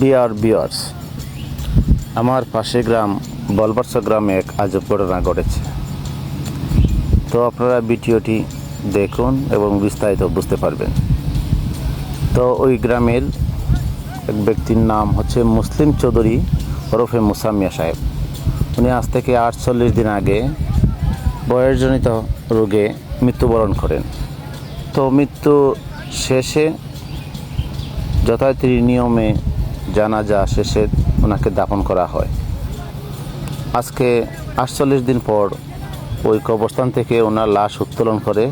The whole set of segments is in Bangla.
ডিয়ার বিয়ার্স। আমার পাশে গ্রাম, বলবার্স গ্রামে এক আজব ঘটনা ঘটেছে। তো আপনারা ভিডিওটি দেখুন এবং বিস্তারিত বুঝতে পারবেন। তো ওই গ্রামের এক ব্যক্তির নাম হচ্ছে মুসলিম চৌধুরী ওরফে মুসামিয়া সাহেব। উনি আজ থেকে আটচল্লিশ দিন আগে বয়সজনিত রোগে মৃত্যুবরণ করেন। তো মৃত্যু শেষে যথারীতি নিয়মে জানাজা শেষে ওনাকে দাফন করা হয়। আজকে আটচল্লিশ দিন পর ওই কবরস্থান থেকে ওনার লাশ উত্তোলন করে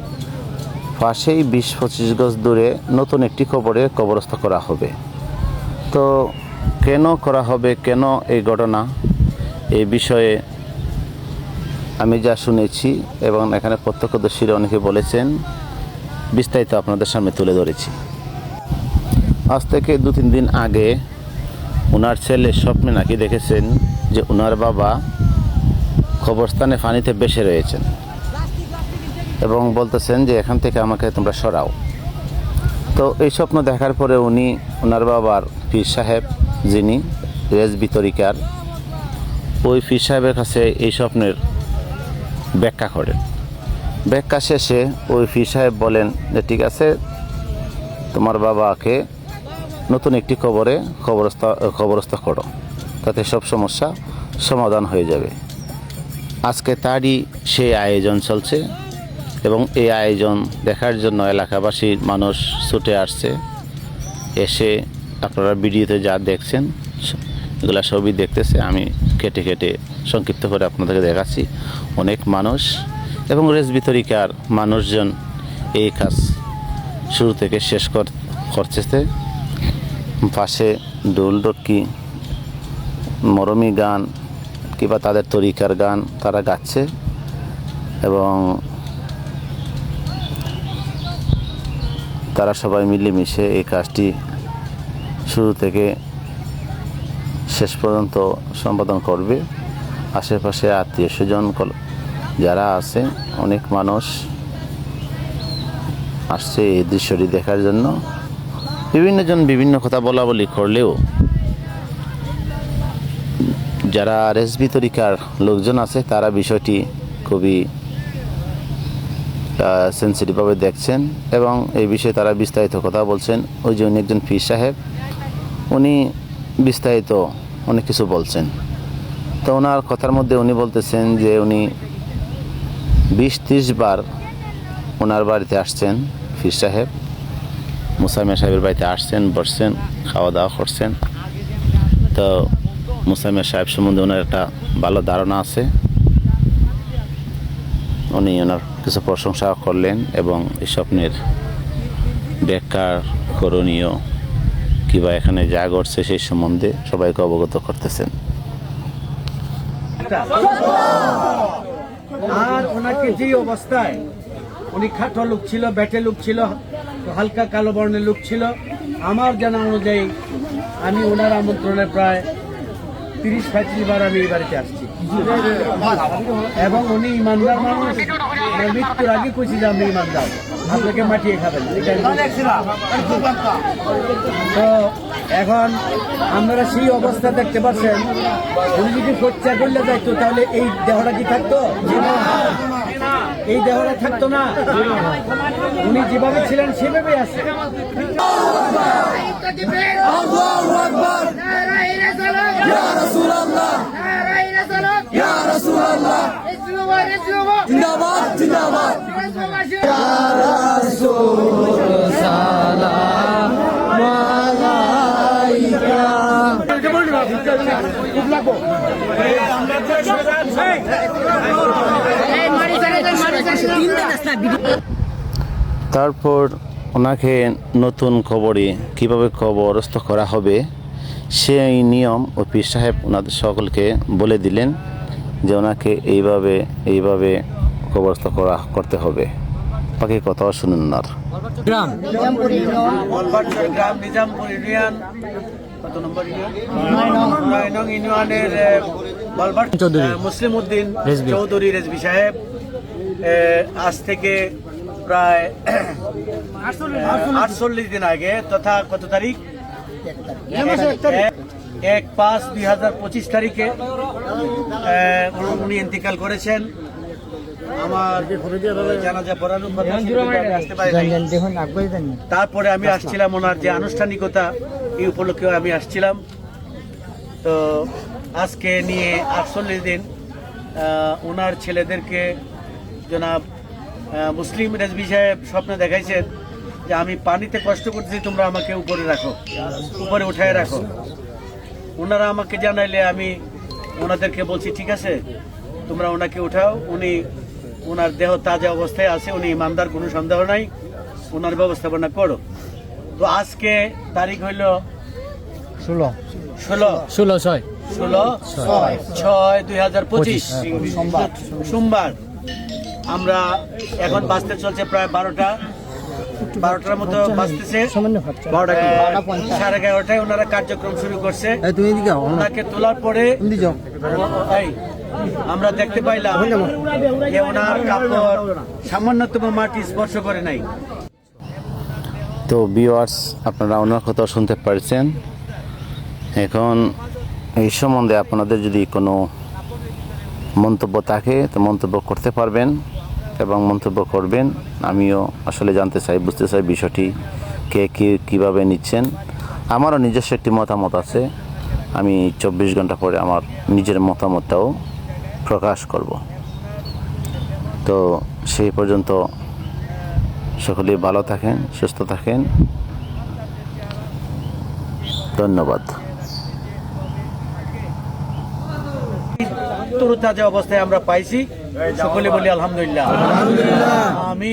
পাশেই বিশ পঁচিশ গজ দূরে নতুন একটি কবরে কবরস্থ করা হবে। তো কেন করা হবে, কেন এই ঘটনা, এই বিষয়ে আমি যা শুনেছি এবং এখানে প্রত্যক্ষদর্শীরা অনেকে বলেছেন, বিস্তারিত আপনাদের সামনে তুলে ধরেছি। আজ থেকে দু তিন দিন আগে ওনার ছেলে স্বপ্নে নাকি দেখেছেন যে ওনার বাবা কবরস্থানে ফানিতে বেসে রয়েছেন এবং বলতেছেন যে এখান থেকে আমাকে তোমরা সরাও। তো এই স্বপ্ন দেখার পরে উনি ওনার বাবার পীর সাহেব, যিনি রেজ বিতরিকার, ওই পীর সাহেবের কাছে এই স্বপ্নের ব্যাখ্যা করেন। ব্যাখ্যা শেষে ওই পীর সাহেব বলেন যে, ঠিক আছে, তোমার বাবাকে নতুন একটি কবরে কবরস্থ কবরস্থ করো। তাতে সব সমস্যা সমাধান হয়ে যাবে। আজকে তারই সেই আয়োজন চলছে এবং এই আয়োজন দেখার জন্য এলাকাবাসীর মানুষ ছুটে আসছে। এসে আপনারা ভিডিওতে যা দেখছেন, এগুলা সবই দেখতেছে। আমি কেটে কেটে সংক্ষিপ্ত করে আপনাদেরকে দেখাচ্ছি। অনেক মানুষ এবং রেস বিতরিকার মানুষজন এই কাজ শুরু থেকে শেষ কর- করতেছে। পাশে ডোল ডটকি মরমি গান কিংবা তাদের তরিকার গান তারা গাচ্ছে এবং তারা সবাই মিলেমিশে এই কাজটি শুরু থেকে শেষ পর্যন্ত সম্পাদন করবে। আশেপাশে আত্মীয় স্বজন যারা আছে, অনেক মানুষ আসছে এই দৃশ্যটি দেখার জন্য। বিভিন্নজন বিভিন্ন কথা বলা বলি করলেও যারা আর রেসবি তরিকার লোকজন আছে, তারা বিষয়টি খুবই সেন্সিটিভভাবে দেখছেন এবং এই বিষয়ে তারা বিস্তারিত কথা বলছেন। ওই যে উনি একজন পীর সাহেব, উনি বিস্তারিত অনেক কিছু বলছেন। তো ওনার কথার মধ্যে উনি বলতেছেন যে উনি বিশ ত্রিশ বার ওনার বাড়িতে আসছেন পীর সাহেব। মুসামিয়া সাহেবের বাড়িতে আসছেন, বসছেন খাওয়া দাওয়া করছেন। তো মুসামিয়া সাহেব সম্বন্ধে ওনার একটা ভালো ধারণা আছে। উনি ওনার কিছু প্রশংসা করলেন এবং এই স্বপ্নের ব্যাখ্যার করণীয়, কিংবা এখানে যা ঘটছে সেই সম্বন্ধে সবাইকে অবগত করতেছেন। আর ওনাকে যে অবস্থায়, উনি খাটো লোক ছিল, ব্যাটে লোক ছিল হালকা কালো বর্ণের লোক ছিল। আমার জানা অনুযায়ী আমি ওনার আমন্ত্রণে প্রায় তিরিশ পঁয়ত্রিশ বার আমি এই বাড়িতে আসছি। এবং উনি ইমানদার মানুষ। মানে মৃত্যুর আগে কইছি যে আমি ইমানদার। আপনাকে মাটিয়ে খাবেন। তো এখন আপনারা সেই অবস্থা দেখতে পাচ্ছেন। উনি যদি খরচা করলে যাইতো, তাহলে এই দেহটা কি থাকতো? এই দেহরে থাকতো না। উনি যেভাবে ছিলেন সেভাবে আছে। জিন্দাবাদ তারপর ওনাকে নতুন খবরে কীভাবে কবরস্থ করা হবে সেই নিয়ম ও পীর সাহেব ওনাদের সকলকে বলে দিলেন যে ওনাকে এইভাবে এইভাবে কবরস্থ করা করতে হবে। বাকি কথাও শুনুন না গ্রাম। নিজামপুর ইউনিয়ন। কত নম্বর ইউনিয়ন? ইউনিয়নের মুসলিম উদ্দিন চৌধুরী। রেজবি সাহেব। আজ থেকে প্রায়, আটচল্লিশ দিন আগে, তথা কত তারিখ? এক- পাঁচ দুই হাজার পঁচিশ তারিখে উনি ইন্তিকাল করেছেন। আমার জানাজা পড়ানোর তারপরে আমি আসছিলাম ওনার যে আনুষ্ঠানিকতা, এই উপলক্ষে আমি আসছিলাম। তো আজকে নিয়ে আটচল্লিশ দিন ওনার ছেলেদেরকে জনাব মুসলিম রেজবি সাহেব স্বপ্নে দেখাইছেন যে আমি পানিতে কষ্ট করতেছি তোমরা আমাকে উপরে রাখো উপরে উঠায় রাখো। ওনারা আমাকে জানাইলে আমি ওনাদেরকে বলছি ঠিক আছে তোমরা ওনাকে উঠাও উনি ওনার দেহ তাজা অবস্থায় আছে উনি ইমানদার কোনো সন্দেহ নাই ওনার ব্যবস্থাপনা করো। তো আজকে তারিখ হইল ষোলো। ষোলো। ষোলো ছয়। ষোলো ছয় দুই হাজার পঁচিশ। সোমবার। সোমবার। আমরা এখন বাঁচতে চলছে প্রায় বারোটা। বারোটার মতো বাঁচতেছে সাড়ে এগারোটায় ওনারা কার্যক্রম শুরু করছে। ওনাকে তোলার পরে আমরা দেখতে পাইলাম যে ওনার কাপড় সামান্যতম মাটি স্পর্শ করে নাই। তো বিওয়ার্স আপনারা ওনার কথা শুনতে পারছেন। এখন এই সম্বন্ধে আপনাদের যদি কোনো মন্তব্য থাকে তো মন্তব্য করতে পারবেন। এবং মন্তব্য করবেন। আমিও আসলে জানতে চাই, বুঝতে চাই বিষয়টি, কে কী, কীভাবে নিচ্ছেন। আমারও নিজস্ব একটি মতামত আছে। আমি চব্বিশ ঘণ্টা পরে আমার নিজের মতামতটাও প্রকাশ করব। তো সেই পর্যন্ত সকলেই ভালো থাকেন, সুস্থ থাকেন। ধন্যবাদ। তরুতাজা অবস্থায় আমরা পাইছি। সকলে বলি আলহামদুলিল্লাহ। আমি